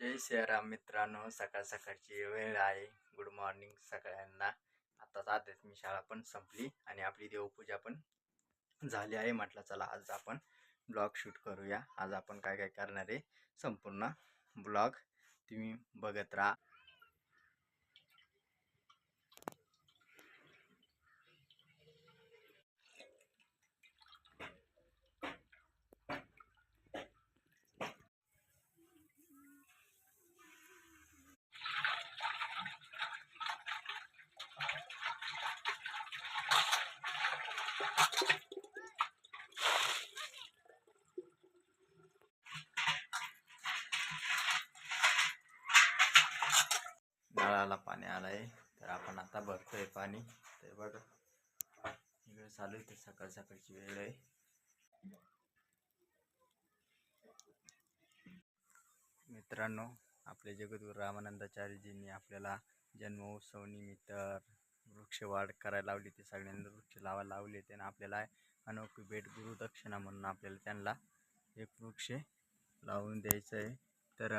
जय सियाराम मित्रांनो सकाळ सकाळची वेळ आहे. गुड मॉर्निंग सगळ्यांना. आताच आध्यात्मिक शाळा पण संपली आणि आपली देवपूजा पण झाली आहे म्हटलं चला आज आपण ब्लॉग शूट करूया. आज आपण काय काय करणार आहे? संपूर्ण ब्लॉग तुम्ही बघत राहा. पाणी आलं आहे तर आपण आता भरतोय पाणी. ते बघ. इकडे चालू आहे ते सकाळ सकाळची वेळ आहे. मित्रांनो आपले जगद्गुरू रामानंदाचार्यजींनी आपल्याला जन्मोत्सव निमित्त वृक्षवाढ करायला लावली. ते सगळ्यांना वृक्ष लावायला लावले. त्यांना आपल्याला अनोखी भेट गुरुदक्षिणा म्हणून आपल्याला त्यांना एक वृक्ष लावून द्यायचं आहे तर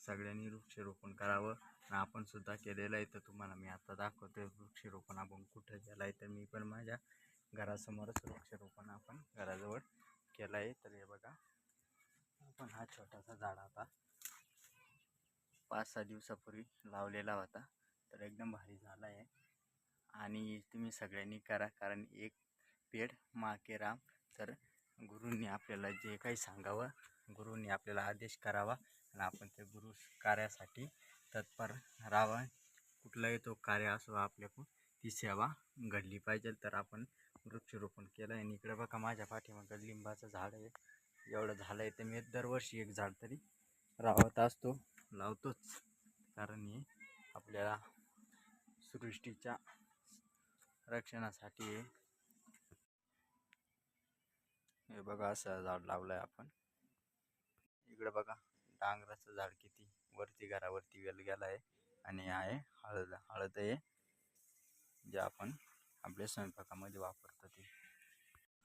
सगळ्यांनी वृक्षरोपण करावं. आपण सुद्धा केलेलं आहे. तर तुम्हाला मी आता दाखवतोय वृक्षरोपण आपण कुठं केलं आहे. तर मी पण माझ्या घरासमोरच वृक्षरोपण आपण घराजवळ केलं आहे. तर हे बघा आपण हा छोटासा झाड आता पाच सहा दिवसापूर्वी लावलेला होता. तर एकदम भारी झाला आहे. आणि तुम्ही सगळ्यांनी करा कारण एक पेड माके राम. तर गुरूंनी आपल्याला जे काही सांगावं गुरूंनी आपल्याला आदेश करावा. आणि आपण ते गुरु कार्यासाठी तत्पर राहावं. कुठलाही तो कार्य असो आपल्याकडून ती सेवा घडली पाहिजे. तर आपण वृक्षरोपण केलं आणि इकडे बघा माझ्या पाठीमागं लिंबाचं झाड आहे. एवढं झालं आहे तर मी दरवर्षी एक झाड तरी रावत असतो लावतोच. कारण हे आपल्याला सृष्टीच्या रक्षणासाठी हे बघा असं झाड लावलं आहे आपण. इकडं बघा डांगराचं झाड किती वरती घरावरती वेल गेला आहे आणि आहे हळद हळद आहे जे आपण आपल्या स्वयंपाकामध्ये वापरतो ते.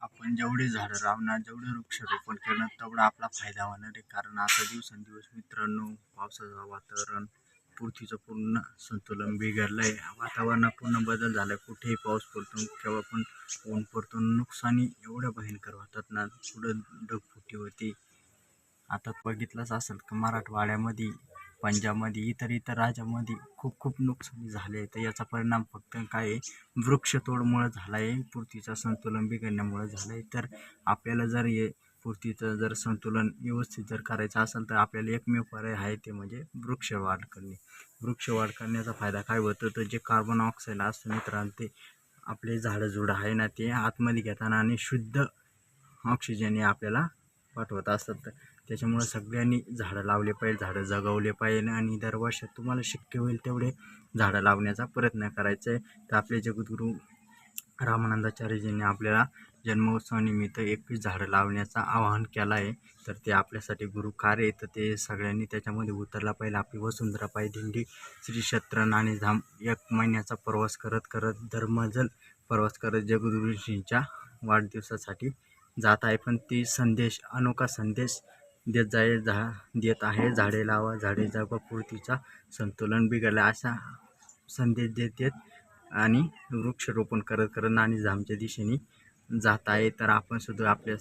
आपण जेवढे झाडं लावणार जेवढे वृक्षारोपण करणार तेवढा आपला फायदा होणार आहे. कारण आता दिवसेंदिवस मित्रांनो पावसाचं वातावरण पृथ्वीचं पूर्ण संतुलन बिघडलं आहे वातावरणात पूर्ण बदल झाला आहे कुठेही पाऊस पडतो केव्हा पण ऊन पडतो नुकसानी एवढ्या भयंकर होतात ना पुढं ढगफुटी होती आता बघितलंच असेल की मराठवाड्यामध्ये पंजाबमध्ये इतर इतर राज्यामध्ये खूप खूप नुकसानी झाले आहे. तर याचा परिणाम फक्त काय आहे? वृक्षतोडमुळं झाला आहे पृथ्वीचं संतुलन बिघडण्यामुळं झालं आहे तर आपल्याला जर हे पृथ्वीचं जर संतुलन व्यवस्थित जर करायचं असेल तर आपल्याला एकमेव पर्याय आहे ते म्हणजे वृक्षवाढ करणे. वृक्षवाढ करण्याचा फायदा काय होतो? तर जे कार्बन ऑक्साईड असतं मित्रांनो ते आपले झाडंझुडं आहे ना ते आतमध्ये घेताना आणि शुद्ध ऑक्सिजन हे आपल्याला पाठवत असतात. तर त्याच्यामुळं सगळ्यांनी झाडं लावले पाहिजे झाडं जगवले पाहिजे आणि दरवर्षात तुम्हाला शक्य होईल तेवढे झाडं लावण्याचा प्रयत्न करायचा आहे. तर आपले जगद्गुरू रामानंदाचार्यजींनी आपल्याला जन्मोत्सवानिमित्त एकवीस झाडं लावण्याचा आवाहन केलं आहे. तर ते आपल्यासाठी गुरु कार्य आहे. तर ते सगळ्यांनी त्याच्यामध्ये उतरला पाहिजे. आपली वसुंधरा पाय दिंडी श्री क्षेत्र आणि धाम एक महिन्याचा प्रवास करत करत धर्मजल प्रवास करत जगद्गुरूजींच्या वाढदिवसासाठी जात आहे. पण ती संदेश अनोखा संदेश देत जाय झा देत आहे. झाडे लावा झाडे जगवा. पृथ्वीचा संतुलन बिघडलं असा संदेश देत देत आणि वृक्षरोपण करत करत नाणी झामच्या दिशेने जात आहे. तर आपण सुद्धा आपल्या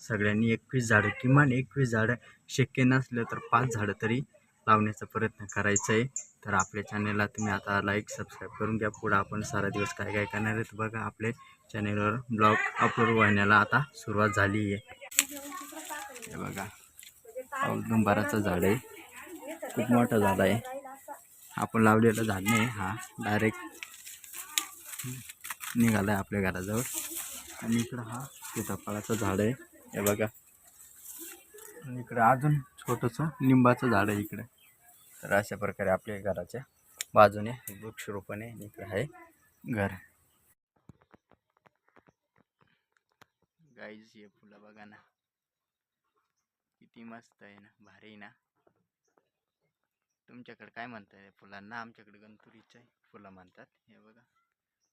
सगळ्यांनी एकवीस झाडं किमान एकवीस झाडं शक्य नसलं तर पाच झाडं तरी लावण्याचा प्रयत्न करायचा आहे. तर आपल्या चॅनलला तुम्ही आता लाईक सबस्क्राईब करून घ्या. पुढं आपण सारा दिवस काय काय करणार आहे तर बघा. आपले चॅनलवर ब्लॉग अपलोड होण्याला आता सुरुवात झाली आहे. हे बघा. औदुंबराचं झाड आहे. खूप मोठं झाड आहे. आपण लावलेलं झाड नाही हा डायरेक्ट निघाला आहे आपल्या घराजवळ. आणि इकडं हा सीताफळाचं झाड आहे. हे बघा. आणि इकडं अजून छोटंसं लिंबाचं झाड आहे इकडं. तर अशा प्रकारे आपल्या घराच्या बाजूने वृक्षरोपण आहे आणि इकडं आहे घर. गाईज हे फुलं बघा ना. किती मस्त आहे ना भारी आहे ना. तुमच्याकडे काय म्हणताय फुलांना आमच्याकडे गंतुरीचे फुलं म्हणतात हे बघा.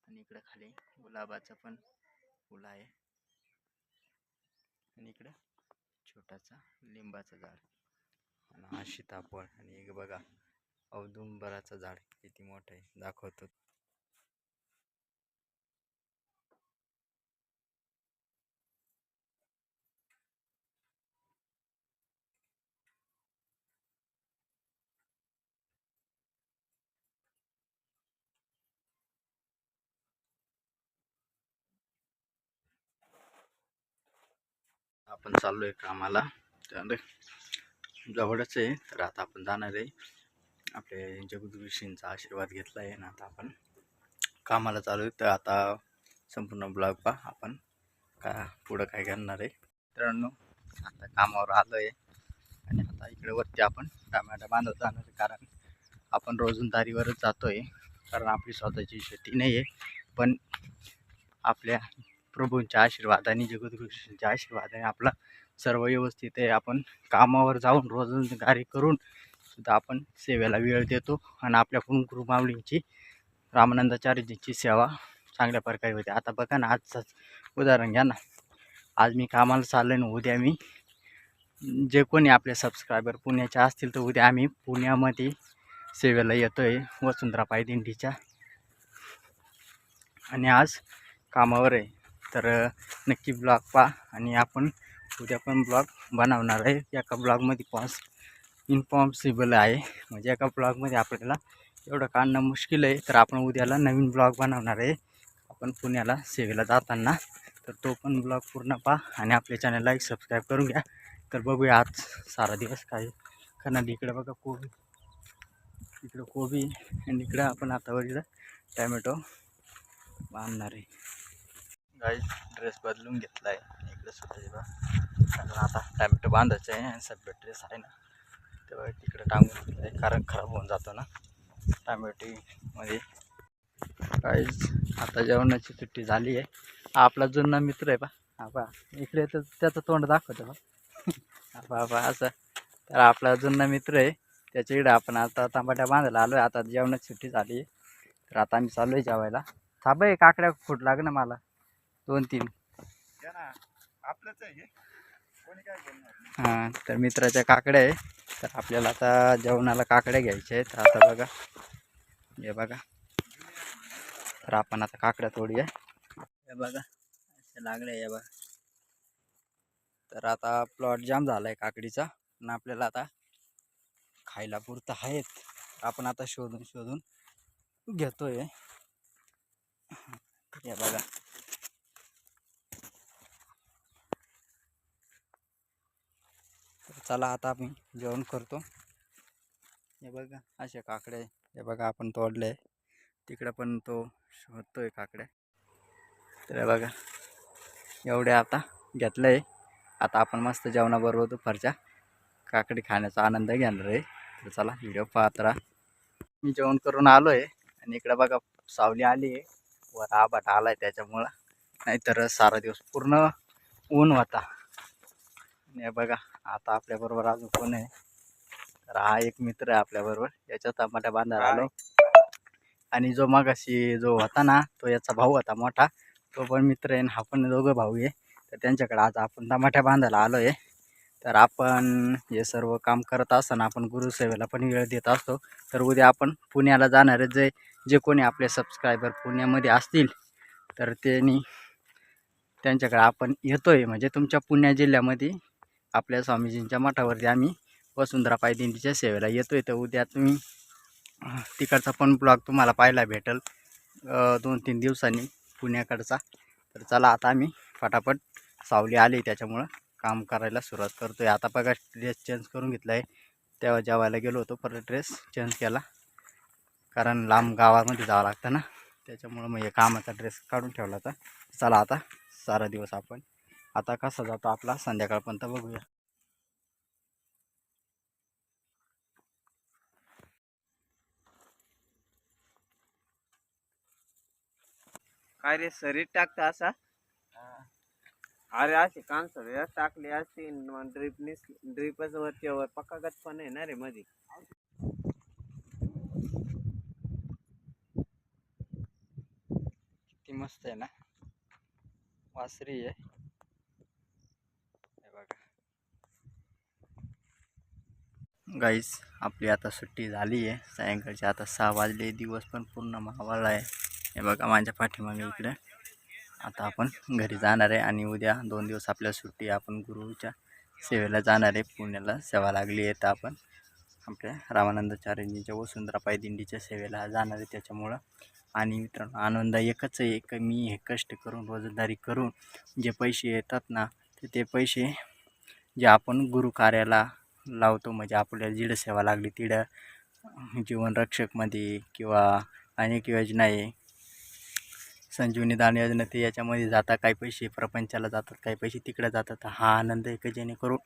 आणि इकडं खाली गुलाबाचं पण फुलं आहे. आणि इकडं छोटासा लिंबाचं झाड. आणि हा सीताफळ. आणि एक बघा औदुंबराचं झाड किती मोठं आहे दाखवतो. आपण चाललो आहे कामाला. तर जवळच आहे. तर आता आपण जाणार आहे. आपले जगदृषींचा आशीर्वाद घेतला आहे ना आता आपण कामाला चालू आहे तर आता संपूर्ण ब्लॉग पहा आपण. का पुढं काय करणार आहे. मित्रांनो आता कामावर आलो आहे आणि आता इकडे वरती आपण टमाटा बांधत जाणार आहे. कारण आपण रोजंदारीवरच जातो आहे कारण आपली स्वतःची शेती नाही आहे पण आपल्या प्रभूंच्या आशीर्वादाने जगदृषींच्या आशीर्वादाने आपला सर्व व्यवस्थित आहे. आपण कामावर जाऊन रोजगार करून सुद्धा आपण सेवेला वेळ देतो आणि आपल्याकडून गुरुमावलींची रामानंदाचार्यजींची सेवा चांगल्या प्रकारे होते. आता बघा ना आजचंच उदाहरण घ्या ना. आज मी कामाला चाललो आहे ना उद्या मी जे कोणी आपले सबस्क्रायबर पुण्याचे असतील तर उद्या आम्ही पुण्यामध्ये सेवेला येतो आहे वसुंधरा पायदिंडीच्या. आणि आज कामावर आहे. तर नक्की ब्लॉग पहा आणि आपण उद्या पण ब्लॉग बनवणार आहे. एका ब्लॉगमध्ये पॉस इम्पॉसिबल आहे. म्हणजे एका ब्लॉगमध्ये आपल्याला एवढं काढणं मुश्किल आहे. तर आपण उद्याला नवीन ब्लॉग बनवणार आहे. आपण पुण्याला सेवेला जाताना. तर तो पण ब्लॉग पूर्ण पहा आणि आपल्या चॅनलला एक सबस्क्राईब करून घ्या. तर बघूया आज सारा दिवस काय कारण इकडे बघा कोबी. इकडं कोबी आणि इकडं आपण आता वगैरे टॅमॅटो बांधणार आहे. गाईज ड्रेस बदलून घेतला आहे इकडे सुद्धा बा. कारण आता टॅमॅटो बांधायचं आहे आणि सध्या ड्रेस आहे ना. तेव्हा तिकडे टांगून घेतलं आहे कारण खराब होऊन जातो ना. टॅमॅटोमध्ये काहीच आता जेवणाची सुट्टी झाली आहे. आपला जुना मित्र आहे बा. हा बा. इकडे तर त्याचं तोंड दाखवतो बा. हा बा बा असं. तर आपला जुना मित्र आहे. त्याच्या इकडे आपण आता तांबाट्या बांधायला आलो आहे आता जेवणाची सुट्टी झाली आहे. तर आता आम्ही चाललो आहे जेवायला. थांब आहे काकड्या फूट लाग ना मला. दोन तीन हे. तर मित्राच्या काकड्या आहे. तर आपल्याला आता जेवणाला काकड्या घ्यायच्या आहेत. तर आता बघा. हे बघा. तर आपण आता काकड्या तोडूया. हे बघा. असे लागले हे बघा. तर आता प्लॉट जाम झाला आहे काकडीचा. आणि आपल्याला आता खायला पुरतं आहेत. आपण आता शोधून शोधून घेतोय. हे बघा. चला आता आम्ही जेवण करतो. हे बघा असे काकडे हे बघा आपण तोडले तिकडं पण तो शोधतोय काकडे तर हे बघा एवढे आता घेतलं आहे आता आपण मस्त जेवणाबरोबर दुपारच्या काकडी खाण्याचा आनंद घेणार आहे. तर चला व्हिडिओ पाहत राहा. मी जेवण करून आलो आहे आणि इकडं बघा सावली आली आहे. वर आबाट आला आहे त्याच्यामुळं. नाहीतर सारा दिवस पूर्ण ऊन होता. आणि हे बघा आता आपल्याबरोबर अजून कोण आहे? तर हा एक मित्र आहे आपल्याबरोबर. याच्या टमाट्या बांधायला आलो. आणि जो मगाशी जो होता ना तो याचा भाऊ होता मोठा. तो पण मित्र आहे आणि हा पण दोघं भाऊ आहे. तर त्यांच्याकडे आज आपण टमाट्या बांधायला आलो आहे तर आपण हे सर्व काम करत असताना आपण गुरुसेवेला पण वेळ देत असतो. तर उद्या आपण पुण्याला जाणारे जे जे कोणी आपले सबस्क्रायबर पुण्यामध्ये असतील तर त्यांनी त्यांच्याकडे आपण येतो आहे म्हणजे तुमच्या पुणे जिल्ह्यामध्ये आपल्या स्वामीजींच्या मठावरती आम्ही वसुंधरा पायदिंडीच्या सेवेला येतो आहे तर उद्या तुम्ही तिकडचा पण ब्लॉग तुम्हाला पाहायला भेटेल. दोन तीन दिवसांनी पुण्याकडचा. तर चला आता आम्ही फटाफट सावली आली. त्याच्यामुळं काम करायला सुरुवात करतो आहे आता बघा ड्रेस चेंज करून घेतला आहे तेव्हा जेवायला गेलो होतो. परत ड्रेस चेंज केला. कारण लांब गावामध्ये जावं लागतं ना. त्याच्यामुळं मग हे कामाचा ड्रेस काढून ठेवला होता. चला आता सारा दिवस आपण आता कसा जातो आपला? संध्याकाळपर्यंत बघूया. काय रे शरीर टाकतं असा? अरे असे सगळे टाकले असते ड्रिपने ड्रिपच वरच्या वर पक्का गत पण आहे ना रे मध्ये किती मस्त आहे ना? वासरी आहे हे बघा गाईस आपली आता सुट्टी झाली आहे. सायंकाळची आता सहा वाजले. दिवस पण पूर्ण मावळला आहे. हे बघा माझ्या पाठीमागे इकडे. आता आपण घरी जाणार आहे आणि उद्या दोन दिवस आपल्या सुट्टी आपण गुरुच्या सेवेला जाणार आहे. पुण्याला सेवा लागली आहे. तर आपण आपल्या रामानंदाचार्यजींच्या वसुंधरा पाय दिंडीच्या सेवेला जाणार आहे त्याच्यामुळं. आणि मित्रांनो आनंद एकच आहे. एक मी हे कष्ट करून रोजंदारी करून जे पैसे येतात ना ते ते पैसे जे आपण गुरु कार्याला लावतो. म्हणजे आपल्याला जिडं सेवा लागली तिडं जीवनरक्षकमध्ये किंवा अनेक योजना आहे. संजीवनी दान योजना ते याच्यामध्ये जातात. काही पैसे प्रपंचाला जातात काही पैसे तिकडे जातात. हा आनंद आहे की जेणेकरून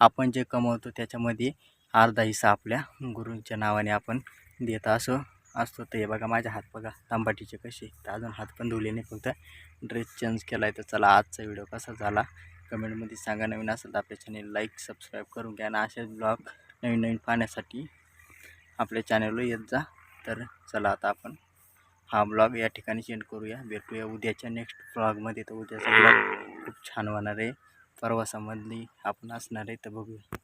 आपण जे कमवतो त्याच्यामध्ये अर्धा हिस्सा आपल्या गुरूंच्या नावाने आपण देत असो असतो. तर हे बघा माझ्या हात बघा तांबाटीचे कसे तर अजून हात पण धुले नाही फक्त ड्रेस चेंज केला आहे तर चला आजचा व्हिडिओ कसा झाला? कमेंटमध्ये सांगा. नवीन असेल तर आपल्या चॅनेल लाईक सबस्क्राईब करून घ्या. आणि असेच ब्लॉग नवीन नवीन पाहण्यासाठी आपल्या चॅनलवर येत जा. तर चला आता आपण हा ब्लॉग या ठिकाणी सेंड करूया. भेटूया उद्याच्या नेक्स्ट ब्लॉगमध्ये तर उद्याचा ब्लॉग खूप छान होणार आहे. प्रवासामधली आपण असणार आहे तर बघूया.